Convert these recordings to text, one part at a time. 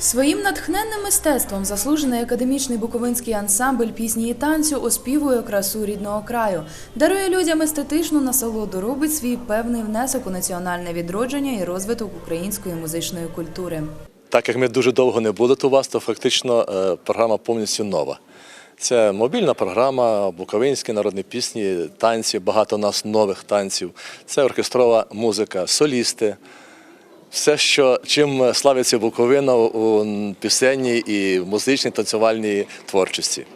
Своїм натхненним мистецтвом заслужений академічний буковинський ансамбль пісні і танцю оспівує красу рідного краю, дарує людям естетичну насолоду, робить свій певний внесок у національне відродження і розвиток української музичної культури. Так як ми дуже довго не були у вас, то фактично е, програма повністю нова. Це мобільна програма, буковинські народні пісні, танці, багато у нас нових танців. Це оркестрова музика, солісти. Все, що чим славиться Буковина у пісенній і музичній танцювальній творчості.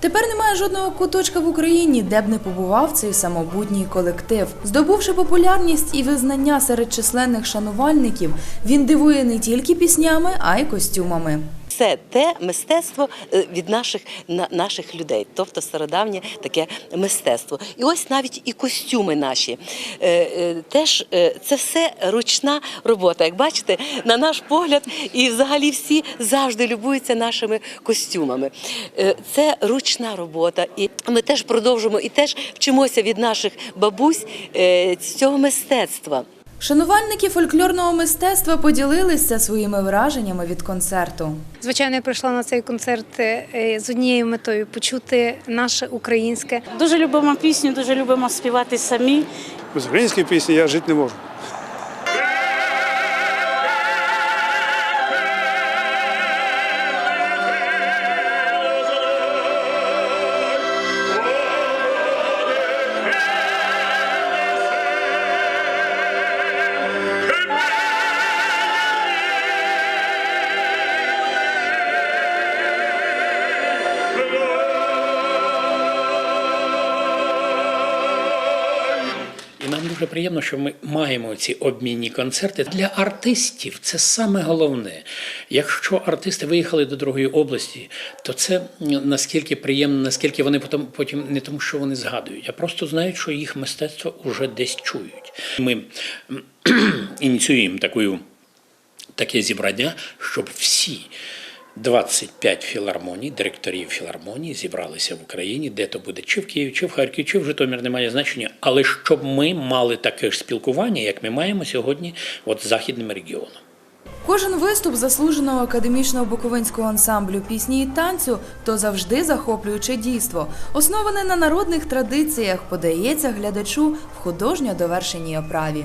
Тепер немає жодного куточка в Україні, де б не побував цей самобутній колектив. Здобувши популярність і визнання серед численних шанувальників, він дивує не тільки піснями, а й костюмами. Це те мистецтво е, від наших наших людей, тобто стародавнє таке мистецтво. І ось навіть і костюми наші. Е, е, Теж це все ручна робота. Як бачите, на наш погляд, і взагалі всі завжди любуються нашими костюмами. Це ручна робота, і ми теж продовжуємо і теж вчимося від наших бабусь цього мистецтва. Шанувальники фольклорного мистецтва поділилися своїми враженнями від концерту. Звичайно, я прийшла на цей концерт е, з однією метою почути наше українське. Дуже любимо пісню, дуже любимо співати самі. Без української пісні я жити не можу. Дуже приємно, що ми маємо ці обмінні концерти. Для артистів це саме головне. Якщо артисти виїхали до другої області, то це наскільки приємно, наскільки вони потім, потім не тому, що вони згадують, а просто знають, що їх мистецтво вже десь чують. Ми ініціюємо таку, таке зібрання, щоб всі. 25 філармоній, директорів філармонії зібралися в Україні, де то буде чи в Києві, чи в Харкові, чи в Житомир, немає значення. Але щоб ми мали таке ж спілкування, як ми маємо сьогодні, от з західним регіоном. Кожен виступ заслуженого академічного буковинського ансамблю пісні і танцю то завжди захоплююче дійство, основане на народних традиціях, подається глядачу в художньо довершеній оправі.